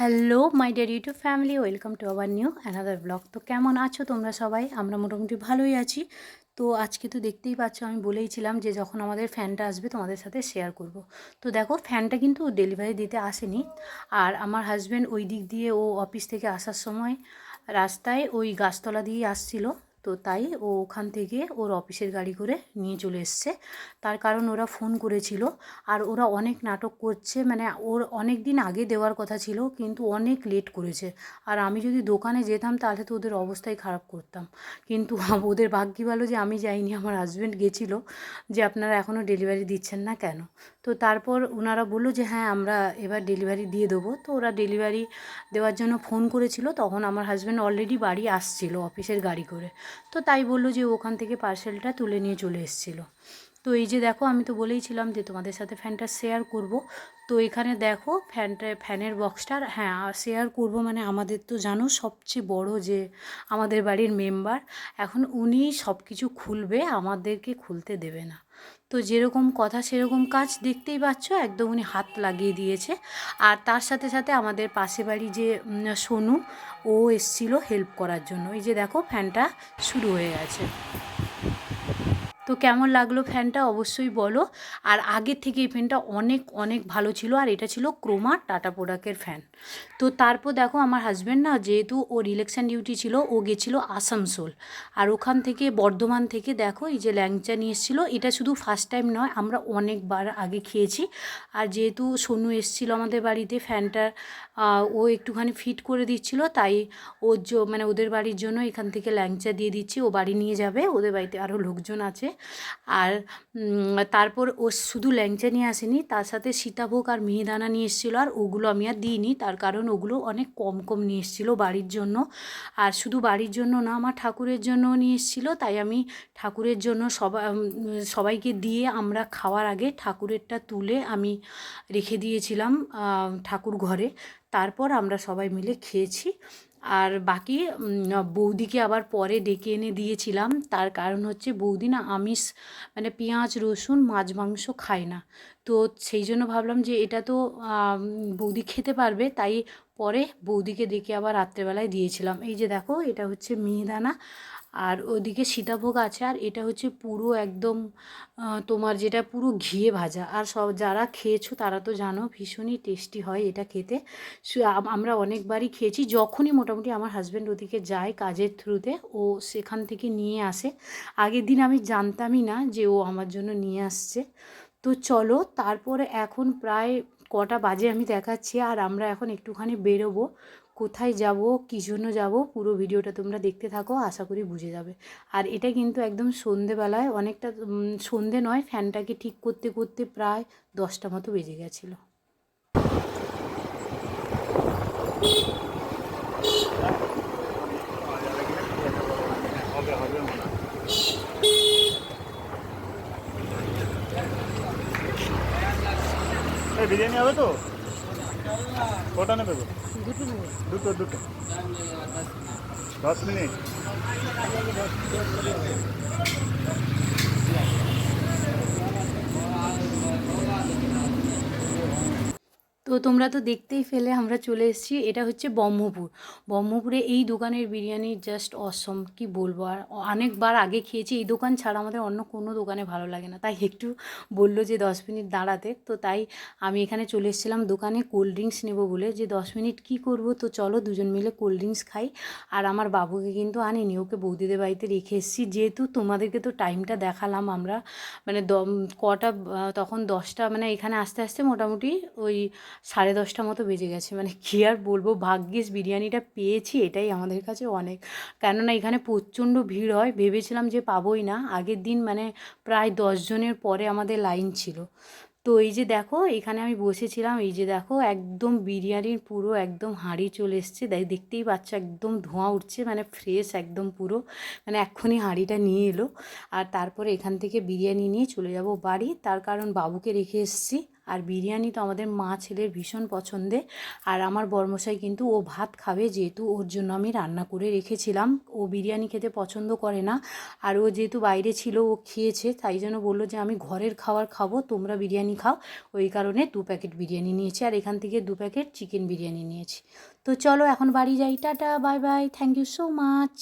Hello my dear YouTube family welcome to our new another blog তো কেমন আছো তোমরা সবাই? আমরা মোটামুটি ভালোই আছি। তো আজকে তো দেখতেই পাচ্ছ, আমি বলেইছিলাম যে যখন আমাদের ফ্যানটা আসবে তোমাদের সাথে শেয়ার করব। তো দেখো, ফ্যানটা কিন্তু ডেলিভারি দিতে আসেনি। আর আমার হাজব্যান্ড ওই দিক দিয়ে ও অফিস থেকে আসার সময় রাস্তায় ওই গাছতলা দিয়ে আসছিল। তো তাই ও ওখান থেকে ওর অফিসের গাড়ি করে নিয়ে চলে এসছে। তার কারণ ওরা ফোন করেছিল আর ওরা অনেক নাটক করছে মানে ওর অনেক দিন আগে দেওয়ার কথা ছিল কিন্তু অনেক লেট করেছে। আর আমি যদি দোকানে যেতাম তাহলে তো ওদের অবস্থাই খারাপ করতাম। কিন্তু ওদের ভাগ্যি ভালো যে আমি যাইনি, আমার হাজব্যান্ড গেছিল যে আপনারা এখনও ডেলিভারি দিচ্ছেন না কেন? তো তারপর ওনারা বলল যে হ্যাঁ আমরা এবার ডেলিভারি দিয়ে দেবো। তো ওরা ডেলিভারি দেওয়ার জন্য ফোন করেছিল। তখন আমার হাজব্যান্ড অলরেডি বাড়ি আসছিল অফিসের গাড়ি করে। তো তাই বলল যে ওখান থেকে পার্সেলটা তুলে নিয়ে চলে এসেছিল। তো এই যে দেখো, আমি তো বলেইছিলাম যে তোমাদের সাথে ফ্যানটা শেয়ার করব। তো এখানে দেখো, ফ্যানটা, ফ্যানের বক্সটার হ্যাঁ শেয়ার করব মানে আমাদের তো জানো সবচেয়ে বড় যে আমাদের বাড়ির মেম্বার এখন উনি সব কিছু খুলবে, আমাদেরকে খুলতে দেবে না। তো যেরকম কথা সেরকম কাজ দেখতেই পাচ্ছ, একদম উনি হাত লাগিয়ে দিয়েছে। আর তার সাথে সাথে আমাদের পাশে বাড়ি যে সোনু, ও এসছিল হেল্প করার জন্য। এই যে দেখো, ফ্যানটা শুরু হয়ে গেছে। তো কেমন লাগল ফ্যানটা অবশ্যই বলো। আর আগের থেকে এই ফ্যানটা অনেক অনেক ভালো ছিল। আর এটা ছিল ক্রোমা টাটা প্রোডাক্টের ফ্যান। তো তারপর দেখো আমার হাজব্যান্ড না যেহেতু ওর ইলেকশন ডিউটি ছিল, ও গেছিল আসানসোল। আর ওখান থেকে বর্ধমান থেকে দেখো এই যে ল্যাংচা নিয়ে এসেছিল, এটা শুধু ফার্স্ট টাইম নয়, আমরা অনেকবার আগে খেয়েছি। আর যেহেতু সোনু এসেছিল আমাদের বাড়িতে, ফ্যানটা ও একটুখানি ফিট করে দিচ্ছিল, তাই ওর মানে ওদের বাড়ির জন্য এখান থেকে ল্যাংচা দিয়ে দিচ্ছি, ও বাড়ি নিয়ে যাবে, ওদের বাড়িতে আরও লোকজন আছে। আর তারপর ও শুধু ল্যাংচা নিয়ে আসেনি, তার সাথে সীতাভোগ আর মিহিদানা নিয়ে এসেছিল, আর ওগুলো আমি আর দিইনি, তার কারণ ওগুলো অনেক কম কম নিয়ে এসেছিল বাড়ির জন্য। আর শুধু বাড়ির জন্য না, আমার ঠাকুরের জন্যও নিয়ে এসেছিল, তাই আমি ঠাকুরের জন্য সবাই সবাইকে দিয়ে আমরা খাওয়ার আগে ঠাকুরেরটা তুলে আমি রেখে দিয়েছিলাম ঠাকুর ঘরে। তারপর আমরা সবাই মিলে খেয়েছি। আর বাকি বৌদিকে আবার পরে ডেকে এনে দিয়েছিলাম। তার কারণ হচ্ছে বৌদি না আমিষ মানে পেঁয়াজ, রসুন, মাছ, মাংস খায় না। তো সেই জন্য ভাবলাম যে এটা তো বৌদি খেতে পারবে। তাই পরে বৌদিকে ডেকে আবার রাত্রেবেলায় দিয়েছিলাম। এই যে দেখো, এটা হচ্ছে মিহিদানা আর ওদিকে সীতাভোগ আছে আর এটা হচ্ছে পুরো একদম তোমার যেটা পুরো ঘিয়ে ভাজা। আর সব যারা খেয়েছো তারা তো জানো ভীষণই টেস্টি হয় এটা খেতে। আমরা অনেকবারই খেয়েছি। যখনই মোটামুটি আমার হাজব্যান্ড ওদিকে যায় কাজের থ্রুতে ও সেখান থেকে নিয়ে আসে। আগের দিন আমি জানতামই না যে ও আমার জন্য নিয়ে আসছে। তো চলো, তারপরে এখন প্রায় কটা বাজে আমি দেখাচ্ছি আর আমরা এখন একটুখানি বেরোবো। কোথায় যাব, কী জন্য যাব, পুরো ভিডিওটা তোমরা দেখতে থাকো, আশা করি বুঝে যাবে। আর এটা কিন্তু একদম সন্ধেবেলায় অনেকটা সন্ধে নয়, ফ্যানটাকে ঠিক করতে করতে প্রায় দশটা মতো বেজে গেছিল। এই বিরিয়ানি হবে তো? কটা নেবে। দুটো দুটো। দশ মিনিট। তো তোমরা তো দেখতেই ফেলে আমরা চলে এসেছি। এটা হচ্ছে ব্রহ্মপুর। ব্রহ্মপুরে এই দোকানের বিরিয়ানি জাস্ট অসম কি বলব? আর অনেকবার আগে খেয়েছি, এই দোকান ছাড়া আমাদের অন্য কোনো দোকানে ভালো লাগে না। তাই একটু বলল যে দশ মিনিট দাঁড়াতে। তো তাই আমি এখানে চলে এসেছিলাম দোকানে কোল্ড ড্রিঙ্কস নেব বলে। যে দশ মিনিট কি করব? তো চলো দুজন মিলে কোল্ড ড্রিঙ্কস খাই। আর আমার বাবুকে কিন্তু আনিনি, ওকে বৌদিদের বাড়িতে রেখে এসেছি। যেহেতু তোমাদেরকে তো টাইমটা দেখালাম আমরা মানে কটা তখন দশটা মানে এখানে আসতে আসতে মোটামুটি ওই সাড়ে দশটা মতো বেজে গেছে। মানে কী আর বলব, ভাগ্যিস বিরিয়ানিটা পেয়েছি, এটাই আমাদের কাছে অনেক। কেননা এখানে প্রচণ্ড ভিড় হয়, ভেবেছিলাম যে পাবোই না। আগের দিন মানে প্রায় দশজনের পরে আমাদের লাইন ছিল। তো এই যে দেখো, এখানে আমি বসেছিলাম, এই যে দেখো, একদম বিরিয়ানির পুরো একদম হাঁড়ি চলে এসছে। তাই দেখতেই পাচ্ছ, একদম ধোঁয়া উঠছে মানে ফ্রেশ একদম পুরো। মানে এক্ষুনি হাঁড়িটা নিয়ে এলো। আর তারপরে এখান থেকে বিরিয়ানি নিয়ে চলে যাব বাড়ি। তার কারণ বাবুকে রেখে এসেছি। আর বিরিয়ানি তো আমাদের মা ছেলের ভীষণ পছন্দের আর আমার বর্মশাই কিন্তু ও ভাত খাবে যেহেতু ওর জন্য আমি রান্না করে রেখেছিলাম। ও বিরিয়ানি খেতে পছন্দ করে না। আর ও যেহেতু বাইরে ছিল, ও খেয়েছে, তাই জন্য বলল যে আমি ঘরের খাবার খাব, তোমরা বিরিয়ানি খাও। ওই কারণে দু প্যাকেট বিরিয়ানি নিয়েছি আর এখান থেকে দু প্যাকেট চিকেন বিরিয়ানি নিয়েছি। তো চলো এখন বাড়ি যাই। Tata, bye bye thank you so much